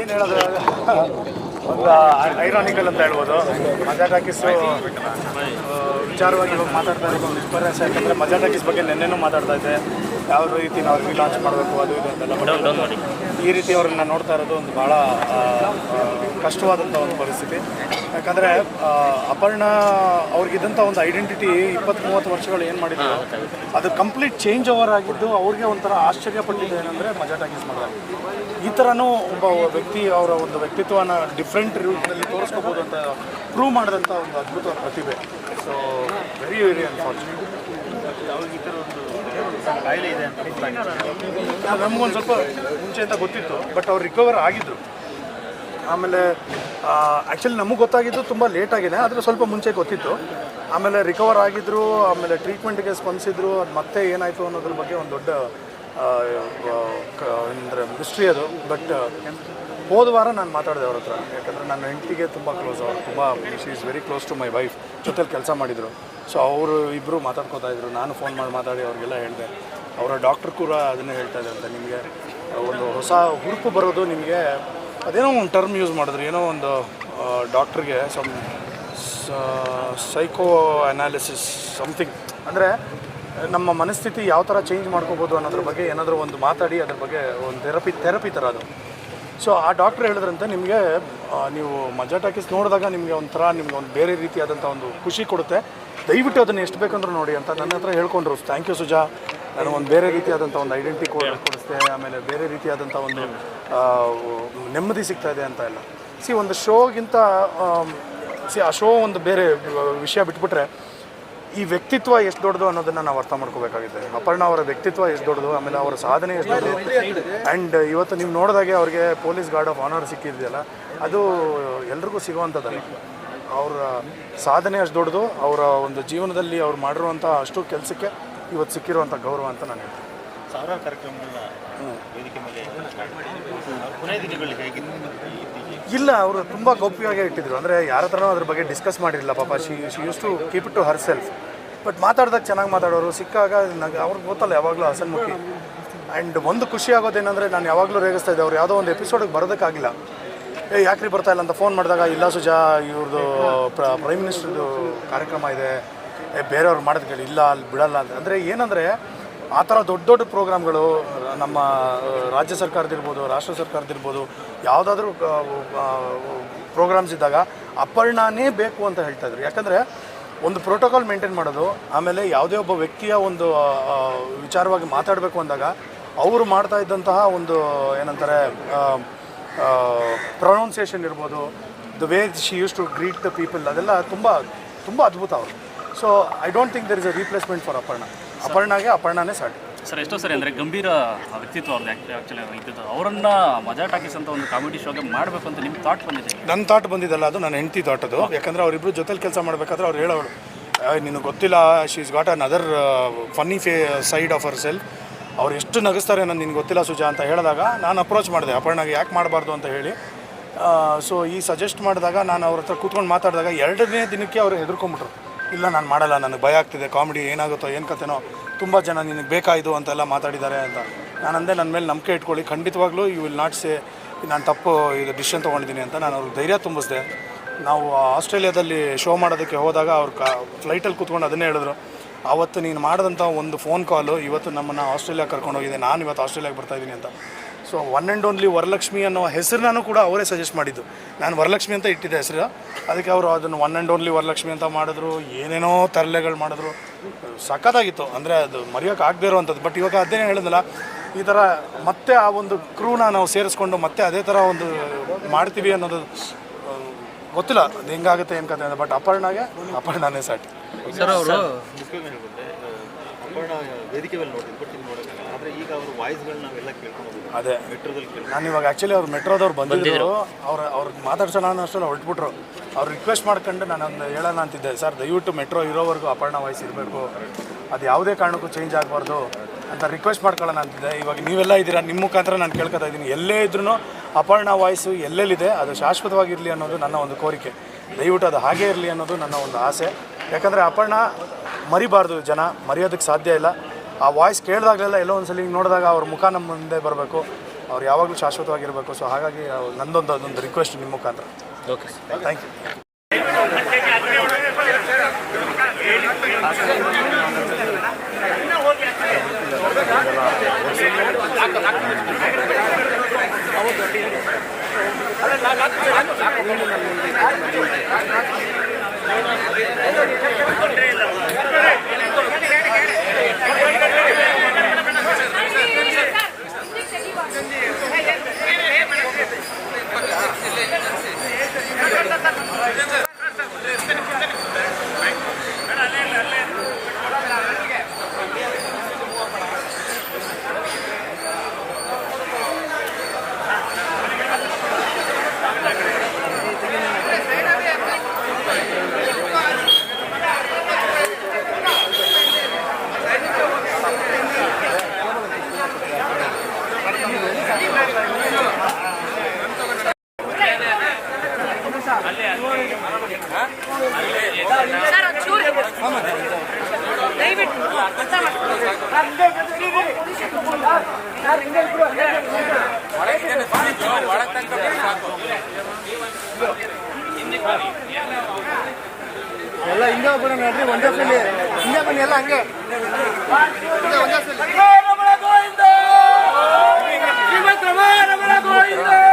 ಏನು ಹೇಳೋದು ಒಂದು ಐರಾನಿಕಲ್ ಅಂತ ಹೇಳ್ಬೋದು. ಮಜಾ ಟಾಕೀಸು ವಿಚಾರವಾಗಿ ಇವಾಗ ಮಾತಾಡ್ತಾ ಇರೋದು ಒಂದು ವಿಪರ್ಯಾಸ ಯಾಕಂದರೆ ಮಜಾ ಟಾಕೀಸ್ ಬಗ್ಗೆ ನೆನ್ನೆನೂ ಮಾತಾಡ್ತಾ ಇದ್ದೆ. ಯಾವ ರೀತಿ ನಾವು ಲಾಂಚ್ ಮಾಡಬೇಕು ಅದು ಇದು ಅಂತೆಲ್ಲ ಈ ರೀತಿ ಅವ್ರನ್ನ ನೋಡ್ತಾ ಇರೋದು ಒಂದು ಭಾಳ ಕಷ್ಟವಾದಂಥ ಒಂದು ಪರಿಸ್ಥಿತಿ. ಯಾಕಂದರೆ ಅಪರ್ಣ ಅವ್ರಿಗಿದ್ದಂಥ ಒಂದು ಐಡೆಂಟಿಟಿ ಇಪ್ಪತ್ತು ಮೂವತ್ತು ವರ್ಷಗಳು ಏನು ಮಾಡಿದ್ರು ಅದು ಕಂಪ್ಲೀಟ್ ಚೇಂಜ್ ಓವರ್ ಆಗಿದ್ದು ಅವ್ರಿಗೆ ಒಂಥರ ಆಶ್ಚರ್ಯ ಪಟ್ಟಿದ್ದು ಏನಂದರೆ ಮಜಾ ಟಾಕೀಸ್ ಮಾಡಿದಾಗ. ಈ ಥರನೂ ಒಬ್ಬ ವ್ಯಕ್ತಿ ಅವರ ಒಂದು ವ್ಯಕ್ತಿತ್ವನ ಡಿಫ್ರೆಂಟ್ ರೂಪದಲ್ಲಿ ತೋರಿಸ್ಕೋಬೋದು ಅಂತ ಪ್ರೂವ್ ಮಾಡಿದಂಥ ಒಂದು ಅದ್ಭುತ ಪ್ರತಿಭೆ. ಸೊ ವೆರಿ ವೆರಿ ಅನ್ಫಾರ್ಚುನೇಟ್ ನಮಗೊಂದು ಸ್ವಲ್ಪ ಮುಂಚೆ ಅಂತ ಗೊತ್ತಿತ್ತು ಬಟ್ ಅವ್ರು ರಿಕವರ್ ಆಗಿದ್ರು. ಆಮೇಲೆ ಆ್ಯಕ್ಚುಲಿ ನಮಗೆ ಗೊತ್ತಾಗಿದ್ದು ತುಂಬ ಲೇಟ್ ಆಗಿದೆ, ಆದರೆ ಸ್ವಲ್ಪ ಮುಂಚೆ ಗೊತ್ತಿತ್ತು. ಆಮೇಲೆ ರಿಕವರ್ ಆಗಿದ್ರು, ಆಮೇಲೆ ಟ್ರೀಟ್ಮೆಂಟ್ಗೆ ಸ್ಪಂದಿಸಿದ್ರು ಅದು ಮತ್ತೆ ಏನಾಯಿತು ಅನ್ನೋದ್ರ ಬಗ್ಗೆ ಒಂದು ದೊಡ್ಡ ಅಂದರೆ ಮಿಸ್ಟ್ರಿ ಅದು. ಬಟ್ ಹೋದ ವಾರ ನಾನು ಮಾತಾಡಿದೆ ಅವ್ರ ಹತ್ರ, ಯಾಕಂದರೆ ನನ್ನ ಹೆಂಡತಿಗೆ ತುಂಬ ಕ್ಲೋಸ್ ಅವರು ತುಂಬ she is very close to my wife ಜೊತೆಲಿ ಕೆಲಸ ಮಾಡಿದರು. ಸೊ ಅವರು ಇಬ್ಬರು ಮಾತಾಡ್ಕೋತಾ ಇದ್ರು. ನಾನು ಫೋನ್ ಮಾಡಿ ಮಾತಾಡಿ ಅವ್ರಿಗೆಲ್ಲ ಹೇಳಿದೆ. ಅವರ ಡಾಕ್ಟ್ರ್ ಕೂಡ ಅದನ್ನೇ ಹೇಳ್ತಾ ಇದ್ದಾರೆ ಅಂತ ನಿಮಗೆ. ಒಂದು ಹೊಸ ಹುರುಪು ಬರೋದು ನಿಮಗೆ. ಅದೇನೋ ಒಂದು ಟರ್ಮ್ ಯೂಸ್ ಮಾಡಿದ್ರು, ಏನೋ ಒಂದು ಡಾಕ್ಟ್ರಿಗೆ ಸಮ್ ಸೈಕೋ ಅನಾಲಿಸಿಸ್ ಸಮಥಿಂಗ್ ಅಂದರೆ ನಮ್ಮ ಮನಸ್ಥಿತಿ ಯಾವ ಥರ ಚೇಂಜ್ ಮಾಡ್ಕೋಬೋದು ಅನ್ನೋದ್ರ ಬಗ್ಗೆ ಏನಾದರೂ ಒಂದು ಮಾತಾಡಿ, ಅದ್ರ ಬಗ್ಗೆ ಒಂದು ಥೆರಪಿ ಥೆರಪಿ ಥರ ಅದು. ಸೊ ಆ ಡಾಕ್ಟ್ರ್ ಹೇಳಿದ್ರಂತೆ ನಿಮಗೆ ನೀವು ಮಜಾ ಟಾಕೀಸ್ ನೋಡಿದಾಗ ನಿಮಗೆ ಒಂಥರ ನಿಮ್ಗೆ ಒಂದು ಬೇರೆ ರೀತಿಯಾದಂಥ ಒಂದು ಖುಷಿ ಕೊಡುತ್ತೆ. ದಯವಿಟ್ಟು ಅದನ್ನು ಎಷ್ಟು ಬೇಕಂದ್ರೂ ನೋಡಿ ಅಂತ ನನ್ನ ಹತ್ರ ಹೇಳ್ಕೊಂಡ್ರು. Thank you Suja. ನಾನು ಒಂದು ಬೇರೆ ರೀತಿಯಾದಂಥ ಒಂದು ಐಡೆಂಟಿ ಕೊಡಿಸ್ತೆ ಆಮೇಲೆ ಬೇರೆ ರೀತಿಯಾದಂಥ ಒಂದು ನೆಮ್ಮದಿ ಸಿಗ್ತಾ ಇದೆ ಅಂತ ಎಲ್ಲ. ಸಿ ಒಂದು ಶೋಗಿಂತ ಸಿ ಆ ಶೋ ಒಂದು ಬೇರೆ ವಿಷಯ ಬಿಟ್ಬಿಟ್ರೆ ಈ ವ್ಯಕ್ತಿತ್ವ ಎಷ್ಟು ದೊಡ್ಡದು ಅನ್ನೋದನ್ನು ನಾವು ಅರ್ಥ ಮಾಡ್ಕೋಬೇಕಾಗಿದೆ. ಅಪರ್ಣ ಅವರ ವ್ಯಕ್ತಿತ್ವ ಎಷ್ಟು ದೊಡ್ಡದು ಆಮೇಲೆ ಅವರ ಸಾಧನೆ ಎಷ್ಟು ದೊಡ್ಡದು. ಆ್ಯಂಡ್ ಇವತ್ತು ನೀವು ನೋಡಿದಾಗೆ ಅವ್ರಿಗೆ ಪೊಲೀಸ್ ಗಾರ್ಡ್ ಆಫ್ ಆನರ್ ಸಿಕ್ಕಿದೆಯಲ್ಲ ಅದು ಎಲ್ರಿಗೂ ಸಿಗುವಂಥದ್ದಲ್ಲ ಅವರ ಸಾಧನೆ ಅಷ್ಟು ದೊಡ್ಡದು ಅವರ ಒಂದು ಜೀವನದಲ್ಲಿ ಅವ್ರು ಮಾಡಿರುವಂಥ ಅಷ್ಟು ಕೆಲಸಕ್ಕೆ ಇವತ್ತು ಸಿಕ್ಕಿರುವಂಥ ಗೌರವ ಅಂತ ನಾನು ಹೇಳ್ತೀನಿ. ಸಾವಿರಾರು ಕಾರ್ಯಕ್ರಮಗಳನ್ನ ವೇದಿಕೆ ಮೇಲೆ ಕೊನೆಯ ದಿನಗಳಲ್ಲಿ ಹೇಗಿತ್ತು ಇಲ್ಲ ಅವರು ತುಂಬ ಗೌಪ್ಯವಾಗಿ ಇಟ್ಟಿದ್ರು. ಅಂದರೆ ಯಾರ ಹತ್ರನೂ ಅದ್ರ ಬಗ್ಗೆ ಡಿಸ್ಕಸ್ ಮಾಡಿರಲಿಲ್ಲ ಪಾಪ. She she use to keep it to herself but ಮಾತಾಡಿದಾಗ ಚೆನ್ನಾಗಿ ಮಾತಾಡೋರು, ಸಿಕ್ಕಾಗ ನನಗೆ ಅವ್ರಿಗೆ ಗೊತ್ತಲ್ಲ ಯಾವಾಗಲೂ ಹಸನ್ಮುಖಿ ಆ್ಯಂಡ್ ಒಂದು ಖುಷಿ ಆಗೋದೇನೆಂದರೆ ನಾನು ಯಾವಾಗಲೂ ರೇಗಿಸ್ತಾ ಇದ್ದೆ, ಅವ್ರು ಯಾವುದೋ ಒಂದು ಎಪಿಸೋಡಿಗೆ ಬರೋದಕ್ಕಾಗಿಲ್ಲ. ಏ ಯಾಕ್ರಿ ಬರ್ತಾ ಇಲ್ಲ? ಅಂತ ಫೋನ್ ಮಾಡಿದಾಗ, ಇಲ್ಲ ಸುಜಾ ಇವ್ರದ್ದು ಪ್ರೈಮ್ ಮಿನಿಸ್ಟರ್ದು ಕಾರ್ಯಕ್ರಮ ಇದೆ. ಏ, ಬೇರೆಯವ್ರು ಮಾಡೋದು ಕೇಳಿ, ಇಲ್ಲ, ಅಲ್ಲಿ ಬಿಡಲ್ಲ ಅಂತ. ಅಂದರೆ ಏನಂದರೆ, ಆ ಥರ ದೊಡ್ಡ ದೊಡ್ಡ ಪ್ರೋಗ್ರಾಮ್ಗಳು, ನಮ್ಮ ರಾಜ್ಯ ಸರ್ಕಾರದಿರ್ಬೋದು, ರಾಷ್ಟ್ರ ಸರ್ಕಾರದಿರ್ಬೋದು, ಯಾವುದಾದ್ರೂ ಪ್ರೋಗ್ರಾಮ್ಸ್ ಇದ್ದಾಗ ಅಪರ್ಣಾನೇ ಬೇಕು ಅಂತ ಹೇಳ್ತಾಯಿದ್ರು ಯಾಕಂದರೆ ಒಂದು ಪ್ರೋಟೋಕಾಲ್ ಮೇಂಟೈನ್ ಮಾಡೋದು ಆಮೇಲೆ ಯಾವುದೇ ಒಬ್ಬ ವ್ಯಕ್ತಿಯ ಒಂದು ವಿಚಾರವಾಗಿ ಮಾತಾಡಬೇಕು ಅಂದಾಗ ಅವರು ಮಾಡ್ತಾ ಇದ್ದಂತಹ ಒಂದು ಏನಂತಾರೆ ಪ್ರೊನೌನ್ಸಿಯೇಷನ್ ಇರ್ಬೋದು the way she use to greet the people ಅದೆಲ್ಲ ತುಂಬ ತುಂಬ ಅದ್ಭುತ ಅವರು. So I don't think there is a replacement for Aparna ಅಪರ್ಣಾಗೆ ಅಪರ್ಣಾನೇ ಸಾಟಿ ಸರ್, ಎಷ್ಟೋ ಸರಿ ಅಂದರೆ ಗಂಭೀರ ವ್ಯಕ್ತಿತ್ವ ಅವ್ರದ್ದು ಆ್ಯಕ್ಚುಲಿ ಇದ್ದದ್ದು. ಅವರನ್ನ ಮಜಾ ಟಾಕೀಸ್ ಒಂದು ಕಾಮಿಡಿ ಶೋಗೆ ಮಾಡಬೇಕು ಅಂತ ನಿಮ್ಮ ಥಾಟ್ ಬಂದಿದೆ? ನನ್ನ ಥಾಟ್ ಬಂದಿದ್ದಲ್ಲ, ಅದು ನನ್ನ ಹೆಂಡತಿ ಥಾಟ್ ಅದು. ಯಾಕಂದರೆ ಅವರಿಬ್ಬರು ಜೊತೆಲಿ ಕೆಲಸ ಮಾಡಬೇಕಾದ್ರೆ ಅವ್ರು ಹೇಳೋರು ನಿನಗೆ ಗೊತ್ತಿಲ್ಲ she is got another funny fee side of hour cell ಅವ್ರು ಎಷ್ಟು ನಗಿಸ್ತಾರೆ ನಾನು ನಿನ್ಗೆ ಗೊತ್ತಿಲ್ಲ ಸುಜಾ ಅಂತ ಹೇಳಿದಾಗ ನಾನು ಅಪ್ರೋಚ್ ಮಾಡಿದೆ. ಅಪರ್ಣಾಗೆ ಯಾಕೆ ಮಾಡಬಾರ್ದು ಅಂತ ಹೇಳಿ. ಸೊ ಈ ಸಜೆಸ್ಟ್ ಮಾಡಿದಾಗ ನಾನು ಅವ್ರ ಹತ್ರ ಕೂತ್ಕೊಂಡು ಮಾತಾಡಿದಾಗ ಎರಡನೇ ದಿನಕ್ಕೆ ಅವರು ಹೆದರ್ಕೊಂಬಿಟ್ರು ಇಲ್ಲ, ನಾನು ಮಾಡಲ್ಲ, ನನಗೆ ಭಯ ಆಗ್ತಿದೆ ಕಾಮಿಡಿ ಏನಾಗುತ್ತೋ, ಏನು ಕತೆನೋ ತುಂಬ ಜನ ನಿನಗೆ ಬೇಕಾಯಿತು ಅಂತೆಲ್ಲ ಮಾತಾಡಿದ್ದಾರೆ ಅಂತ. ನಾನು ಅಂದೆ ನನ್ನ ಮೇಲೆ ನಂಬಿಕೆ ಇಟ್ಕೊಳ್ಳಿ. ಖಂಡಿತವಾಗ್ಲೂ ಯು ವಿಲ್ ನಾಟ್ ಸೇ ನಾನು ತಪ್ಪು ಇದು ಡಿಸಿಷನ್ ತೊಗೊಂಡಿದ್ದೀನಿ ಅಂತ ನಾನು ಅವ್ರಿಗೆ ಧೈರ್ಯ ತುಂಬಿಸಿದೆ. ನಾವು ಆಸ್ಟ್ರೇಲಿಯಾದಲ್ಲಿ ಶೋ ಮಾಡೋದಕ್ಕೆ ಹೋದಾಗ ಅವ್ರು ಕ ಫ್ಲೈಟಲ್ಲಿ ಕೂತ್ಕೊಂಡು ಅದನ್ನೇ ಹೇಳಿದ್ರು. ಆವತ್ತು ನೀನು ಮಾಡಿದಂಥ ಒಂದು ಫೋನ್ ಕಾಲು ಇವತ್ತು ನಮ್ಮನ್ನು ಆಸ್ಟ್ರೇಲಿಯಾ ಕರ್ಕೊಂಡೋಗಿದೆ. ನಾನು ಇವತ್ತು ಆಸ್ಟ್ರೇಲಿಯಾಗೆ ಬರ್ತಾಯಿದ್ದೀನಿ ಅಂತ. So one and only Varalakshmi ಅನ್ನೋ ಹೆಸರನ್ನೂ ಕೂಡ ಅವರೇ ಸಜೆಸ್ಟ್ ಮಾಡಿದ್ದು. ನಾನು ವರಲಕ್ಷ್ಮಿ ಅಂತ ಇಟ್ಟಿದ್ದೆ ಹೆಸರು. ಅದಕ್ಕೆ ಅವರು ಅದನ್ನು ಒನ್ ಆ್ಯಂಡ್ ಓನ್ಲಿ ವರಲಕ್ಷ್ಮಿ ಅಂತ ಮಾಡಿದ್ರು. ಏನೇನೋ ತರಲೆಗಳು ಮಾಡಿದ್ರು. ಸಖತ್ತಾಗಿತ್ತು. ಅಂದರೆ ಅದು ಮರೆಯೋಕೆ ಆಗದೇ ಇರುವಂಥದ್ದು. ಬಟ್ ಇವಾಗ ಅದೇನೇ ಹೇಳಿದ್ನಲ್ಲ ಈ ಥರ ಮತ್ತೆ ಆ ಒಂದು ಕ್ರೂನ ನಾವು ಸೇರಿಸ್ಕೊಂಡು ಮತ್ತೆ ಅದೇ ಥರ ಒಂದು ಮಾಡ್ತೀವಿ ಅನ್ನೋದು ಗೊತ್ತಿಲ್ಲ. ಅದು ಹೆಂಗಾಗುತ್ತೆ ಏನು ಕತೆ ಅಂತ. ಬಟ್ ಅಪರ್ಣಾಗೆ ಅಪರ್ಣಾನೇ ಸಾಟಿ. ಸರ್ ಅವರು ಮುಖ್ಯವಾಗಿ ವೇದಿಕೆ ಮೇಲೆ ನೋಡಿದ್ವಿ ಬಟ್ ಇಲ್ಲಿ ನೋಡೋಕ್ಕಾಗಲ್ಲ ಆದರೆ ಈಗ ಅವ್ರ ವಾಯ್ಸ್ಗಳನ್ನ ನಾವೆಲ್ಲ ಕೇಳ್ಕೊಂಡು ಅದೇ. ಮೆಟ್ರೋದಲ್ಲಿ ಕೇಳಿ ನಾನು ಇವಾಗ ಆ್ಯಕ್ಚುಲಿ ಅವ್ರು ಮೆಟ್ರೋದವ್ರು ಬಂದಿದ್ರು. ಅವ್ರು ಅವ್ರಿಗೆ ಮಾತಾಡ್ಸೋಣ ನಾನು ಅಷ್ಟರಲ್ಲಿ ಹೊರಟ್ಬಿಟ್ರು. ಅವ್ರು ರಿಕ್ವೆಸ್ಟ್ ಮಾಡ್ಕೊಂಡು ನಾನು ಒಂದು ಹೇಳೋಣ ಅಂತಿದ್ದೆ ಸರ್ ದಯವಿಟ್ಟು ಮೆಟ್ರೋ ಇರೋವರೆಗೂ ಅಪರ್ಣ ವಾಯ್ಸ್ ಇರಬೇಕು. ಅದು ಯಾವುದೇ ಕಾರಣಕ್ಕೂ ಚೇಂಜ್ ಆಗಬಾರ್ದು ಅಂತ ರಿಕ್ವೆಸ್ಟ್ ಮಾಡ್ಕೊಳ್ಳೋಣ ಅಂತಿದ್ದೆ. ಇವಾಗ ನೀವೆಲ್ಲ ಇದ್ದೀರಾ ನಿಮ್ಮ ಮುಖಾಂತರ ನಾನು ಕೇಳ್ಕೊತಾ ಇದ್ದೀನಿ. ಎಲ್ಲೇ ಇದ್ರೂ ಅಪರ್ಣ ವಾಯ್ಸು ಎಲ್ಲೆಲ್ಲಿದೆ ಅದು ಶಾಶ್ವತವಾಗಿರಲಿ ಅನ್ನೋದು ನನ್ನ ಒಂದು ಕೋರಿಕೆ. ದಯವಿಟ್ಟು ಅದು ಹಾಗೇ ಇರಲಿ ಅನ್ನೋದು ನನ್ನ ಒಂದು ಆಸೆ. ಯಾಕಂದರೆ ಅಪರ್ಣ ಮರಿಬಾರ್ದು ಜನ ಮರೆಯೋದಕ್ಕೆ ಸಾಧ್ಯ ಇಲ್ಲ. ಆ ವಾಯ್ಸ್ ಕೇಳಿದಾಗಲೆಲ್ಲ ಎಲ್ಲೋ ಒಂದು ಸಲ ನೋಡಿದಾಗ ಅವ್ರ ಮುಖ ನಮ್ಮ ಮುಂದೆ ಬರಬೇಕು. ಅವ್ರು ಯಾವಾಗಲೂ ಶಾಶ್ವತವಾಗಿರಬೇಕು. ಸೊ ಹಾಗಾಗಿ ಅವ್ರು ನಂದೊಂದು ಅದೊಂದು ರಿಕ್ವೆಸ್ಟ್ ನಿಮ್ಮ ಮುಖಾಂತರ. Okay sir thank you sir ಒಂಚೂರು ದಯವಿಟ್ಟು ಅರ್ಥ ಮಾಡ್ಕೊಳ್ಳಿ. ಎಲ್ಲ ಹಿಂಗೆ ಬರೋಣ ನೋಡ್ರಿ ಒಂದೇ ಸಲ ಹಿಂಗೆ ಬನ್ನಿ ಎಲ್ಲ ಹಂಗೆ ಶ್ರೀಮಂತ ರಮಣ ಗೋವಿಂದ